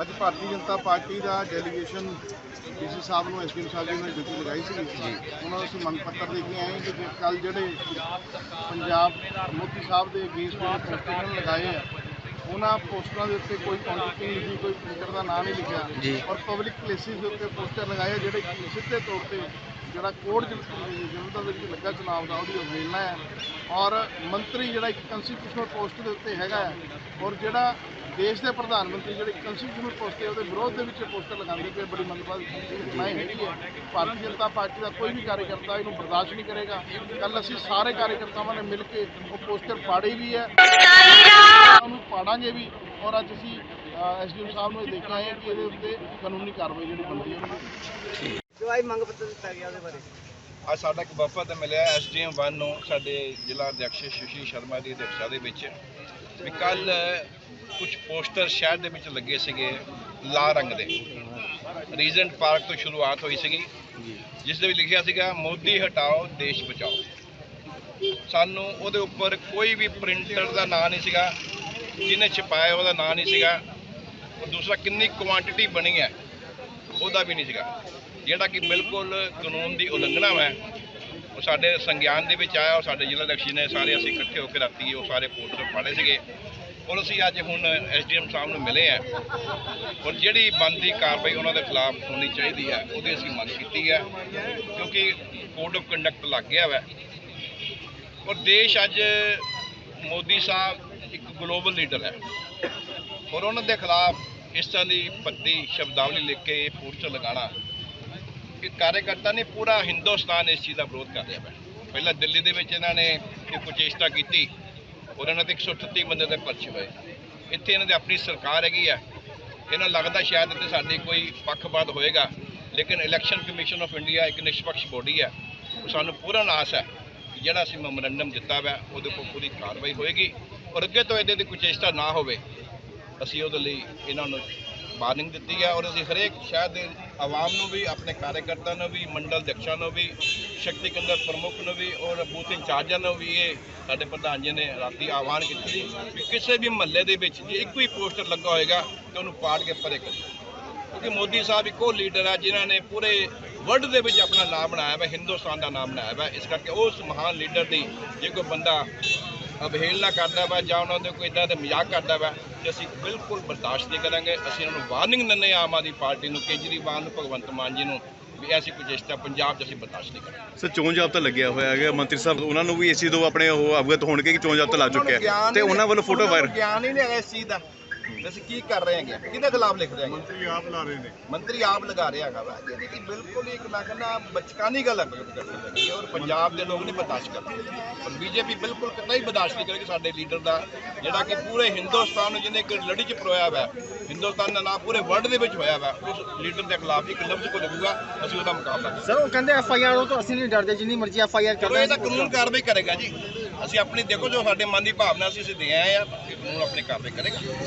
ਅੱਜ ਭਾਰਤੀ ਜਨਤਾ ਪਾਰਟੀ ਦਾ delegation DC ਸਾਹਿਬ ਨੂੰ ਐਸਪੀ ਸਾਹਿਬ ਜੀ ਨੇ ਡਿਊਟੀ ਲਗਾਈ ਸੀ। ਉਹਨਾਂ ਨੂੰ ਅਸੀਂ ਮੰਗ ਪੱਤਰ ਦੇ ਕੇ ਆਏ ਕਿ ਜੇ ਕੱਲ ਜਿਹੜੇ ਪੰਜਾਬ ਮੋਦੀ ਸਾਹਿਬ ਦੇ ਅਗੇਂਸਟ ਪੋਸਟਰ ਲਗਾਏ ਆ ਉਹਨਾਂ ਪੋਸਟਰਾਂ ਦੇ ਉੱਤੇ ਕੋਈ ਕੁਆਂਟੀਟੀ ਨਹੀਂ ਕੋਈ ਪ੍ਰਿੰਟਰ ਦਾ ਨਾਮ ਨਹੀਂ ਲਿਖਿਆ। ਔਰ ਪਬਲਿਕ ਪਲੇਸਿਸ ਦੇ ਉੱਤੇ ਪੋਸਟਰ ਲਗਾਏ ਜਿਹੜੇ ਸਿੱਧੇ ਤੌਰ ਤੇ ਜਿਹੜਾ ਕੋਡ ਜਨਤਾ ਦੇ ਵਿੱਚ ਲੱਗਾ ਚੁਣਾਵ ਦਾ ਉਹਦੀ ਅਵਹੇਲਨਾ ਹੈ। ਔਰ ਮੰਤਰੀ ਜਿਹੜਾ ਇੱਕ ਕਨਸਟੀਟਿਊਸ਼ਨਲ ਪੋਸਟ ਦੇ ਉੱਤੇ ਹੈਗਾ ਔਰ ਜਿਹੜਾ ਦੇਸ਼ ਦੇ ਪ੍ਰਧਾਨ ਮੰਤਰੀ ਜਿਹੜੇ ਕਨਸਟੀਟਿਊਸ਼ਨਲ ਪੋਸਟ ਉਹਦੇ ਵਿਰੋਧ ਦੇ ਵਿੱਚ ਪੋਸਟਰ ਲਗਾਉਂਦੇ ਪਏ ਬੜੀ ਘਟਨਾ ਇਹ ਹੈਗੀ ਹੈ। ਭਾਰਤੀ ਜਨਤਾ ਪਾਰਟੀ ਦਾ ਕੋਈ ਵੀ ਕਾਰਜਕਰਤਾ ਇਹਨੂੰ ਬਰਦਾਸ਼ਤ ਨਹੀਂ ਕਰੇਗਾ। ਕੱਲ ਅਸੀਂ ਸਾਰੇ ਕਾਰਜਕਰਤਾਵਾਂ ਨੇ ਮਿਲ ਕੇ ਉਹ ਪੋਸਟਰ ਪਾੜੇ ਵੀ ਹੈ। ਉਹਨੂੰ ਪਾੜਾਂਗੇ ਵੀ ਔਰ ਅੱਜ ਅਸੀਂ ਐਸਡੀਐਮ ਸਾਹਿਬ ਨੂੰ ਇਹ ਦੇਖ ਆਏ ਹਾਂ ਕਿ ਇਹਦੇ ਉੱਤੇ ਕਾਨੂੰਨੀ ਕਾਰਵਾਈ ਜਿਹੜੀ ਬਣਦੀ ਹੈ ਉਹਨੂੰ ਜਵਾਈ ਮੰਗ ਪੱਤਰ ਦਿੱਤਾ ਗਿਆ ਉਹਦੇ ਬਾਰੇ। ਅੱਜ ਸਾਡਾ ਇੱਕ ਵਫਦ ਮਿਲਿਆ ਐਸਡੀਐਮ 1 ਨੂੰ ਸਾਡੇ ਜ਼ਿਲ੍ਹਾ ਅਧਿਕਸ਼ ਸ਼ਸ਼ੀ ਸ਼ਰਮਾ ਦੀ ਅਧਿਕਸ਼ਤਾ ਦੇ ਵਿੱਚ। ਵੀ ਕੱਲ ਕੁਝ ਪੋਸਟਰ ਸ਼ਹਿਰ ਦੇ ਵਿੱਚ ਲੱਗੇ ਸੀਗੇ ਲਾ ਰੰਗ ਦੇ। ਰੀਜੈਂਟ ਪਾਰਕ ਤੋਂ ਸ਼ੁਰੂਆਤ ਹੋਈ ਸੀਗੀ, ਜਿਸ ਦੇ ਵਿੱਚ ਲਿਖਿਆ ਸੀਗਾ, ਮੋਦੀ ਹਟਾਓ, ਦੇਸ਼ ਬਚਾਓ। ਸਾਨੂੰ ਉਹਦੇ ਉੱਪਰ ਕੋਈ ਵੀ ਪ੍ਰਿੰਟਰ ਦਾ ਨਾਂ ਨਹੀਂ ਸੀਗਾ, ਜਿਹਨੇ ਛਪਾਇਆ ਉਹਦਾ ਨਾਂ ਨਹੀਂ ਸੀਗਾ ਔਰ ਦੂਸਰਾ ਕਿੰਨੀ ਕੁਆਂਟੀਟੀ ਬਣੀ ਹੈ, ਉਹਦਾ ਵੀ ਨਹੀਂ ਸੀਗਾ। ਜਿਹੜਾ ਕਿ ਬਿਲਕੁਲ ਕਾਨੂੰਨ ਦੀ ਉਲੰਘਣਾ ਹੈ ਉਹ ਸਾਡੇ ਸੰਗਿਆਨ ਦੇ ਵਿੱਚ ਆਇਆ ਔਰ ਸਾਡੇ ਜ਼ਿਲ੍ਹਾ ਅਧਿਕਸ਼ ਨੇ ਸਾਰੇ ਅਸੀਂ ਇਕੱਠੇ ਹੋ ਕੇ ਰਾਤੀ ਉਹ ਸਾਰੇ ਪੋਸਟਰ ਫਾੜੇ ਸੀਗੇ। ਔਰ ਅਸੀਂ ਅੱਜ ਹੁਣ ਐਸਡੀਐਮ ਸਾਹਿਬ ਨੂੰ ਮਿਲੇ ਆ। ਔਰ ਜਿਹੜੀ ਬਣਦੀ ਕਾਰਵਾਈ ਉਹਨਾਂ ਦੇ ਖਿਲਾਫ ਹੋਣੀ ਚਾਹੀਦੀ ਹੈ, ਉਹਦੀ ਅਸੀਂ ਮੰਗ ਕੀਤੀ ਹੈ, ਕਿਉਂਕਿ ਕੋਡ ਆਫ ਕੰਡਕਟ ਲੱਗ ਗਿਆ ਵੈ। ਔਰ ਦੇਸ਼ ਅੱਜ ਮੋਦੀ ਸਾਹਿਬ ਇੱਕ ਗਲੋਬਲ ਲੀਡਰ ਹੈ। ਔਰ ਉਹਨਾਂ ਦੇ ਖਿਲਾਫ ਇਸ ਤਰ੍ਹਾਂ ਦੀ ਭੱਦੀ ਸ਼ਬਦਾਵਲੀ ਲਿਖ ਕੇ ਇਹ ਪੋਸਟਰ ਲਗਾਉਣਾ ਕਿ ਕਾਰਜਕਰਤਾ ਨੇ ਪੂਰਾ ਹਿੰਦੁਸਤਾਨ ਇਸ ਚੀਜ਼ ਦਾ ਵਿਰੋਧ ਕਰ ਰਿਹਾ ਹੈ ਪਹਿਲਾਂ ਦਿੱਲੀ ਦੇ ਵਿੱਚ ਇਹਨਾਂ ਨੇ ਇਹ ਕੁਚੇਸ਼ਟਾ ਕੀਤੀ ਔਰ ਇਹਨਾਂ ਤੇ 138 ਬੰਦੇ ਦੇ ਪਰਚੇ ਹੋਏ। ਇੱਥੇ ਇਹਨਾਂ ਦੀ ਆਪਣੀ ਸਰਕਾਰ ਹੈਗੀ ਆ। ਇਹਨਾਂ ਨੂੰ ਲੱਗਦਾ ਸ਼ਾਇਦ ਇੱਥੇ ਸਾਡੀ ਕੋਈ ਪੱਖਪਾਤ ਹੋਏਗਾ, ਲੇਕਿਨ ਇਲੈਕਸ਼ਨ ਕਮਿਸ਼ਨ ਆਫ ਇੰਡੀਆ ਇੱਕ ਨਿਸ਼ਪਕਸ਼ ਬੋਡੀ ਹੈ ਉਹ ਸਾਨੂੰ ਪੂਰਾ ਨਾਸ਼ ਹੈ ਜਿਹੜਾ ਅਸੀਂ ਮੈਮੋਰੈਂਡਮ ਦਿੱਤਾ ਵਾ, ਉਹਦੇ ਉੱਪਰ ਪੂਰੀ ਕਾਰਵਾਈ ਹੋਏਗੀ। ਔਰ ਅੱਗੇ ਤੋਂ ਇਹਦੇ ਦੀ ਕੁਚੇਸ਼ਟਾ ਨਾ ਹੋਵੇ, ਅਸੀਂ ਉਹਦੇ ਲਈ ਇਹਨਾਂ ਨੂੰ ਵਾਰਨਿੰਗ ਦਿੱਤੀ ਹੈ ਔਰ ਅਸੀਂ ਹਰੇਕ ਸ਼ਹਿਰ ਦੇ ਆਵਾਮ ਨੂੰ ਵੀ, ਆਪਣੇ ਕਾਰਜਕਰਤਾ ਨੂੰ ਵੀ, ਮੰਡਲ ਅਧਿਕਸ਼ਾਂ ਨੂੰ ਵੀ, ਸ਼ਕਤੀ ਕੇਂਦਰ ਪ੍ਰਮੁੱਖ ਨੂੰ ਵੀ ਔਰ ਬੂਥ ਇੰਚਾਰਜਾਂ ਨੂੰ ਵੀ ਇਹ ਸਾਡੇ ਪ੍ਰਧਾਨ ਜੀ ਨੇ ਰਾਤੀ ਆਹਵਾਨ ਕੀਤੀ ਸੀ ਕਿ ਕਿਸੇ ਵੀ ਮਹੱਲੇ ਦੇ ਵਿੱਚ ਜੇ ਇੱਕੋ ਹੀ ਪੋਸਟਰ ਲੱਗਾ ਹੋਏਗਾ ਤੇ ਉਹਨੂੰ ਪਾੜ ਕੇ ਪਰੇ ਕਰੋ। ਕਿਉਂਕਿ ਮੋਦੀ ਸਾਹਿਬ ਇੱਕੋ ਲੀਡਰ ਹੈ ਜਿਨ੍ਹਾਂ ਨੇ ਪੂਰੇ ਵਰਲਡ ਦੇ ਵਿੱਚ ਆਪਣਾ ਨਾਮ ਬਣਾਇਆ ਹੈ ਹਿੰਦੁਸਤਾਨ ਦਾ ਨਾਮ ਬਣਾਇਆ ਹੈ ਇਸ ਕਰਕੇ ਉਸ ਮਹਾਨ ਲੀਡਰ ਦੀ ਜੇ ਕੋਈ ਬੰਦਾ ਅਵਹੇਲਨਾ ਕਰਦਾ ਵਾ ਜਾਂ ਉਹਨਾਂ ਦੇ ਕੋਈ ਇਦਾਂ ਦੇ ਮਜ਼ਾਕ ਕਰਦਾ ਵਾ ਤੇ ਅਸੀਂ ਬਿਲਕੁਲ ਬਰਦਾਸ਼ਤ ਨਹੀਂ ਕਰਾਂਗੇ। ਅਸੀਂ ਇਹਨਾਂ ਨੂੰ ਵਾਰਨਿੰਗ ਦਿੰਦੇ ਆਮ ਆਦਮੀ ਪਾਰਟੀ ਨੂੰ ਕੇਜਰੀਵਾਲ ਨੂੰ ਭਗਵੰਤ ਮਾਨ ਜੀ ਨੂੰ ਵੀ ਐਸੀ ਕੁਚੇਸ਼ਟਾ ਪੰਜਾਬ 'ਚ ਅਸੀਂ ਬਰਦਾਸ਼ਤ ਨਹੀਂ ਕਰਾਂਗੇ। ਸਰ ਚੋਣ ਜਾਬਤਾ ਲੱਗਿਆ ਹੋਇਆ ਹੈਗਾ। ਮੰਤਰੀ ਸਾਹਿਬ ਉਹਨਾਂ ਨੂੰ ਵੀ ਇਸੇ ਤੋਂ ਆਪਣੇ ਉਹ ਅਵਗਤ ਹੋਣਗੇ ਕਿ ਚੋਣ ਜਾਬਤਾ ਲੱਗ ਚੁੱਕਿਆ ਤੇ ਉਹਨਾਂ ਵੱਲੋਂ ਫੋਟੋ ਵਾਇਰਲ ਗਿਆਨ ਹੀ ਨਹੀਂ ਹੈਗਾ ਇਸ ਚੀਜ਼ ਦਾ। ਅਸੀਂ ਕੀ ਕਰ ਰਹੇ ਹੈਗੇ? ਕਿਹਦੇ ਖਿਲਾਫ ਲਿਖ ਰਹੇ ਹੈਗੇ? ਮੰਤਰੀ ਆਪ ਲਾ ਰਹੇ ਨੇ। ਮੰਤਰੀ ਆਪ ਲਗਾ ਰਿਹਾ ਹੈਗਾ ਵਾ। ਜਿਹਦੀ ਕਿ ਬਿਲਕੁਲ ਹੀ ਇੱਕ ਮੈਂ ਕਹਿੰਦਾ ਬਚਕਾਨੀ ਗੱਲ ਹੈ ਕਰਦੀ ਹੈ ਔਰ ਪੰਜਾਬ ਦੇ ਲੋਕ ਨਹੀਂ ਬਰਦਾਸ਼ਤ ਕਰਦੇ। ਔਰ ਬੀਜੇਪੀ ਬਿਲਕੁਲ ਕਿਤੇ ਹੀ ਬਰਦਾਸ਼ਤ ਨਹੀਂ ਕਰੇਗੀ ਸਾਡੇ ਲੀਡਰ ਦਾ। ਜਿਹੜਾ ਕਿ ਪੂਰੇ ਹਿੰਦੁਸਤਾਨ ਨੂੰ ਜਿਹਨੇ ਇੱਕ ਲੜੀ 'ਚ ਪਰੋਇਆ ਵਾ ਹਿੰਦੁਸਤਾਨ ਦਾ ਨਾਮ ਪੂਰੇ ਵਰਲਡ ਦੇ ਵਿੱਚ ਹੋਇਆ ਵਾ ਉਸ ਲੀਡਰ ਦੇ ਖਿਲਾਫ ਇੱਕ ਲਫ਼ਜ਼ ਕੋ ਲੱਗੂਗਾ ਅਸੀਂ ਉਹਦਾ ਮੁਕਾਬਲਾ ਕਰਾਂਗੇ। ਸਰ ਉਹ ਕਹਿੰਦੇ ਐਫ ਆਈ ਆਰ ਤੋਂ ਅਸੀਂ ਨਹੀਂ ਡਰਦੇ ਜਿੰਨੀ ਮਰਜ਼ੀ ਐਫ ਆਈ ਆਰ ਚਲੋ ਇਹ ਤਾਂ ਕਾਨੂੰਨ ਕਾਰਵਾਈ ਕਰੇਗਾ ਜੀ। ਅਸੀਂ ਆਪਣੀ ਦੇਖੋ ਜੋ ਸਾਡੇ ਮਨ ਦੀ ਭਾਵਨਾ ਸੀ ਅਸੀਂ ਦੇ ਆਏ ਆ ਕਾਨੂੰਨ ਆਪਣੀ ਕਾਰਵਾਈ ਕਰੇਗਾ।